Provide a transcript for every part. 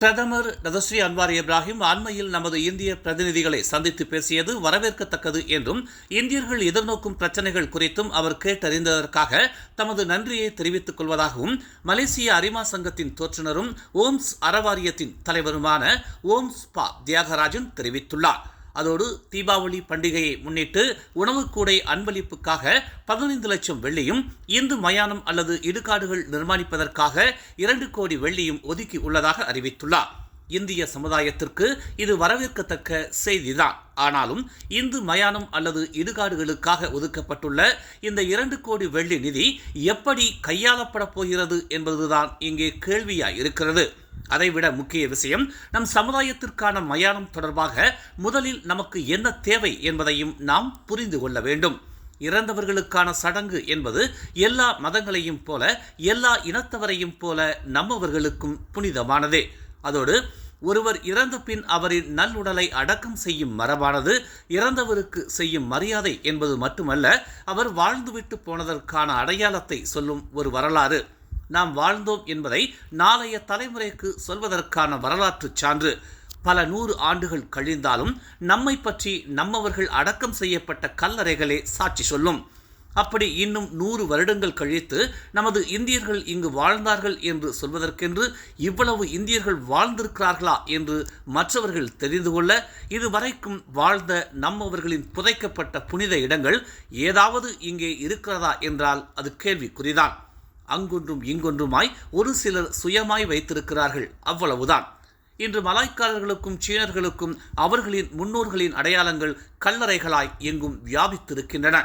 பிரதமர் ரதஸ்ரீ Anwar Ibrahim அண்மையில் நமது இந்திய பிரதிநிதிகளை சந்தித்து பேசியது வரவேற்கத்தக்கது என்றும் இந்தியர்கள் எதிர்நோக்கும் பிரச்சனைகள் குறித்தும் அவர் கேட்டறிந்ததற்காக தமது நன்றியை தெரிவித்துக் கொள்வதாகவும் மலேசிய அரிமா சங்கத்தின் தோற்றுநரும் ஓம்ஸ் அறவாரியத்தின் தலைவருமான ஓம்ஸ் பா தியாகராஜன் தெரிவித்துள்ளார். அதோடு தீபாவளி பண்டிகையை முன்னிட்டு உணவு கூடை அன்பளிப்புக்காக பதினைந்து லட்சம் வெள்ளியும் இந்து மயானம் அல்லது இடுகாடுகள் நிர்மாணிப்பதற்காக இரண்டு கோடி வெள்ளியும் ஒதுக்கி உள்ளதாக அறிவித்துள்ளார். இந்திய சமுதாயத்திற்கு இது வரவேற்கத்தக்க செய்திதான். ஆனாலும் இந்து மயானம் அல்லது இடுகாடுகளுக்காக ஒதுக்கப்பட்டுள்ள இந்த இரண்டு கோடி வெள்ளி நிதி எப்படி கையாளப்பட போகிறது என்பதுதான் இங்கே கேள்வியாய் இருக்கிறது அதைவிட முக்கிய விஷயம் நம் சமுதாயத்திற்கான மயானம் தொடர்பாக முதலில் நமக்கு என்ன தேவை என்பதையும் நாம் புரிந்து கொள்ள வேண்டும். இறந்தவர்களுக்கான சடங்கு என்பது எல்லா மதங்களையும் போல எல்லா இனத்தவரையும் போல நம்மவர்களுக்கும் புனிதமானதே. அதோடு ஒருவர் இறந்த பின் அவரின் நல்லுடலை அடக்கம் செய்யும் மரபானது இறந்தவருக்கு செய்யும் மரியாதை என்பது மட்டுமல்ல அவர் வாழ்ந்துவிட்டு போனதற்கான அடையாளத்தை சொல்லும் ஒரு வரலாறு. நாம் வாழ்ந்தோம் என்பதை நாளைய தலைமுறைக்கு சொல்வதற்கான வரலாற்றுச் சான்று. பல நூறு ஆண்டுகள் கழிந்தாலும் நம்மை பற்றி நம்மவர்கள் அடக்கம் செய்யப்பட்ட கல்லறைகளே சாட்சி சொல்லும். அப்படி இன்னும் நூறு வருடங்கள் கழித்து நமது இந்தியர்கள் இங்கு வாழ்ந்தார்கள் என்று சொல்வதற்கென்று இவ்வளவு இந்தியர்கள் வாழ்ந்திருக்கிறார்களா என்று மற்றவர்கள் தெரிந்து கொள்ள இதுவரைக்கும் வாழ்ந்த நம்மவர்களின் புதைக்கப்பட்ட புனித இடங்கள் ஏதாவது இங்கே இருக்கிறதா என்றால் அது கேள்விக்குறிதான். அங்கொன்றும் இங்கொன்றுமாய் ஒரு சிலர் சுயமாய் வைத்திருக்கிறார்கள். அவ்வளவுதான். இன்று மலாய்க்காரர்களுக்கும் சீனர்களுக்கும் அவர்களின் முன்னோர்களின் அடையாளங்கள் கல்லறைகளாய் எங்கும் வியாபித்திருக்கின்றன.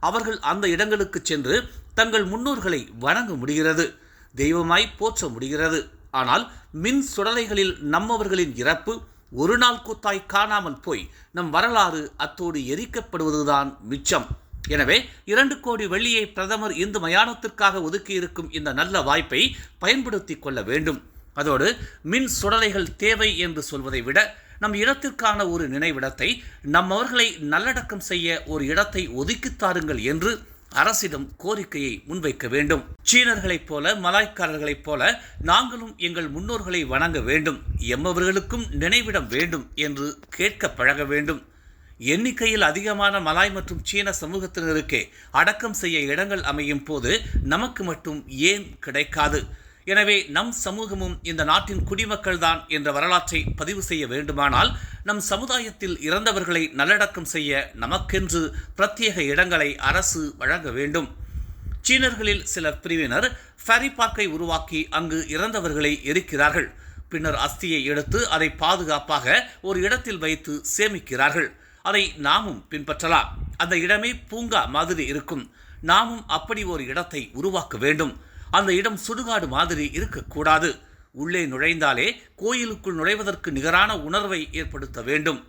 அவர்கள் அந்த இடங்களுக்கு சென்று தங்கள் முன்னோர்களை வணங்க முடிகிறது. தெய்வமாய் போற்ற முடிகிறது. ஆனால் மின் சுடலைகளில் நம்மவர்களின் இறப்பு ஒரு நாள் கூத்தாய் காணாமல் போய் நம் வரலாறு அத்தோடு எரிக்கப்படுவதுதான் மிச்சம். எனவே இரண்டு கோடி வெள்ளியை பிரதமர் இந்து மயானத்திற்காக ஒதுக்கியிருக்கும் இந்த நல்ல வாய்ப்பை பயன்படுத்தி கொள்ள வேண்டும். அதோடு மின் சுடலைகள் தேவை என்று சொல்வதை விட நம் இடத்திற்கான ஒரு நினைவிடத்தை நம்மவர்களை நல்லடக்கம் செய்ய ஒரு இடத்தை ஒதுக்கித் தாருங்கள் என்று அரசிடம் கோரிக்கையை முன்வைக்க வேண்டும். சீனர்களைப் போல மலாய்க்காரர்களைப் போல நாங்களும் எங்கள் முன்னோர்களை வணங்க வேண்டும். எம்மவர்களுக்கும் நினைவிடம் வேண்டும் என்று கேட்க பழக வேண்டும். எண்ணிக்கையில் அதிகமான மலாய் மற்றும் சீன சமூகத்தினருக்கே அடக்கம் செய்ய இடங்கள் அமையும் போது நமக்கு மட்டும் ஏன் கிடைக்காது? எனவே நம் சமூகமும் இந்த நாட்டின் குடிமக்கள் தான் என்ற வரலாற்றை பதிவு செய்ய வேண்டுமானால் நம் சமுதாயத்தில் இறந்தவர்களை நல்லடக்கம் செய்ய நமக்கென்று பிரத்யேக இடங்களை அரசு வழங்க வேண்டும். சீனர்களில் சில பிரிவினர் ஃபேரி பார்க்கை உருவாக்கி அங்கு இறந்தவர்களை எரிக்கிறார்கள். பின்னர் அஸ்தியை எடுத்து அதை பாதுகாப்பாக ஒரு இடத்தில் வைத்து சேமிக்கிறார்கள். அதை நாமும் பின்பற்றலாம். அந்த இடமே பூங்கா மாதிரி இருக்கும். நாமும் அப்படி ஒரு இடத்தை உருவாக்க வேண்டும். அந்த இடம் சுடுகாடு மாதிரி இருக்கக்கூடாது. உள்ளே நுழைந்தாலே கோயிலுக்குள் நுழைவதற்கு நிகரான உணர்வை ஏற்படுத்த வேண்டும்.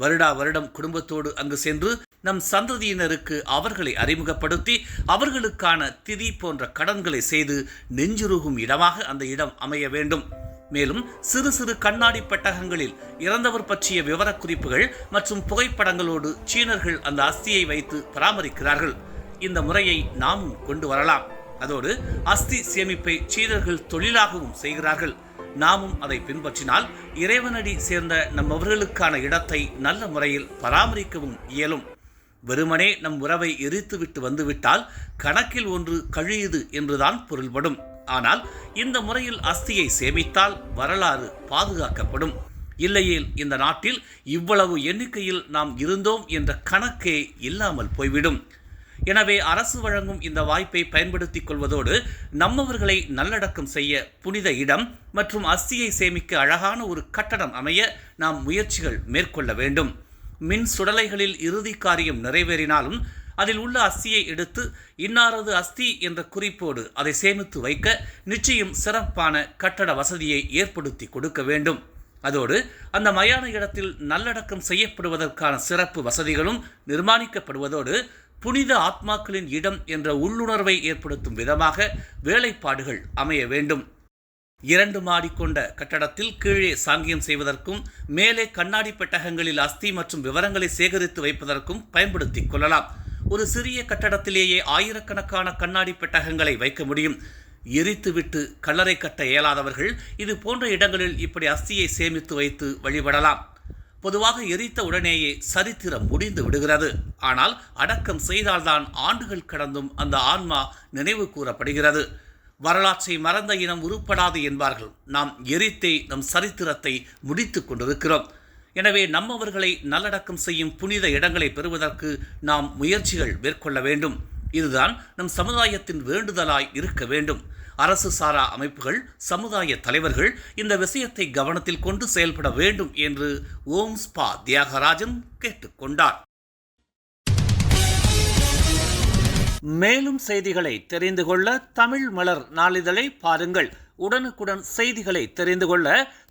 வருடா வருடம் குடும்பத்தோடு அங்கு சென்று நம் சந்ததியினருக்கு அவர்களை அறிமுகப்படுத்தி அவர்களுக்கான திதி போன்ற கடன்களை செய்து நெஞ்சுருகும் இடமாக அந்த இடம் அமைய வேண்டும். மேலும் சிறு சிறு கண்ணாடி பெட்டகங்களில் இறந்தவர் பற்றிய விவரக்குறிப்புகள் மற்றும் புகைப்படங்களோடு சீனர்கள் அந்த அஸ்தியை வைத்து பராமரிக்கிறார்கள். இந்த முறையை நாமும் கொண்டு வரலாம். அதோடு அஸ்தி சேமிப்பை சீனர்கள் தொழிலாகவும் செய்கிறார்கள். நாமும் அதை பின்பற்றினால் இறைவனடி சேர்ந்த நம்மவர்களுக்கான இடத்தை நல்ல முறையில் பராமரிக்கவும் இயலும். வெறுமனே நம் உறவை எரித்துவிட்டு வந்துவிட்டால் கணக்கில் ஒன்று கழியுது என்றுதான் பொருள்படும். ஆனால் இந்த முறையில் அஸ்தியை சேமித்தால் வரலாறு பாதுகாக்கப்படும். இல்லையேல் இந்த நாட்டில் இவ்வளவு எண்ணிக்கையில் நாம் இருந்தோம் என்ற கணக்கே இல்லாமல் போய்விடும். எனவே அரசு வழங்கும் இந்த வாய்ப்பை பயன்படுத்திக் கொள்வதோடு நம்மவர்களை நல்லடக்கம் செய்ய புனித இடம் மற்றும் அஸ்தியை சேமிக்க அழகான ஒரு கட்டடம் அமைய நாம் முயற்சிகள் மேற்கொள்ள வேண்டும். மின் சுடலைகளில் இறுதி காரியம் நிறைவேறினாலும் அதில் உள்ள அஸ்தியை எடுத்து இன்னாரது அஸ்தி என்ற குறிப்போடு அதை சேமித்து வைக்க நிச்சயம் சிறப்பான கட்டட வசதியை ஏற்படுத்தி கொடுக்க வேண்டும். அதோடு அந்த மயான இடத்தில் நல்லடக்கம் செய்யப்படுவதற்கான சிறப்பு வசதிகளும் நிர்மாணிக்கப்படுவதோடு புனித ஆத்மாக்களின் இடம் என்ற உள்ளுணர்வை ஏற்படுத்தும் விதமாக வேலைப்பாடுகள் அமைய வேண்டும். இரண்டு மாடி கொண்ட கட்டடத்தில் கீழே சாங்கியம் செய்வதற்கும் மேலே கண்ணாடி பெட்டகங்களில் அஸ்தி மற்றும் விவரங்களை சேகரித்து வைப்பதற்கும் பயன்படுத்திக் கொள்ளலாம். ஒரு சிறிய கட்டடத்திலேயே ஆயிரக்கணக்கான கண்ணாடி பெட்டகங்களை வைக்க முடியும். எரித்துவிட்டு கல்லறை கட்ட இயலாதவர்கள் இது போன்ற இடங்களில் இப்படி அஸ்தியை சேமித்து வைத்து வழிபடலாம். பொதுவாக எரித்த உடனேயே சரித்திரம் முடிந்து விடுகிறது. ஆனால் அடக்கம் செய்தால்தான் ஆண்டுகள் கடந்தும் அந்த ஆன்மா நினைவு கூறப்படுகிறது. வரலாற்றை மறந்த இனம் உருப்படாது என்பார்கள். நாம் எரித்தே நம் சரித்திரத்தை முடித்துக் கொண்டிருக்கிறோம். எனவே நம்மவர்களை நல்லடக்கம் செய்யும் புனித இடங்களை பெறுவதற்கு நாம் முயற்சிகள் மேற்கொள்ள வேண்டும். இதுதான் நம் சமுதாயத்தின் வேண்டுதலாய் இருக்க வேண்டும். அரசு சாரா அமைப்புகள் சமுதாய தலைவர்கள் இந்த விஷயத்தை கவனத்தில் கொண்டு செயல்பட வேண்டும் என்று ஓம் ஸ்பா தியாகராஜன் கேட்டுக்கொண்டார் மேலும் செய்திகளை தெரிந்து கொள்ள தமிழ் மலர் நாளிதழை பாருங்கள். உடனுக்குடன் செய்திகளை தெரிந்து கொள்ள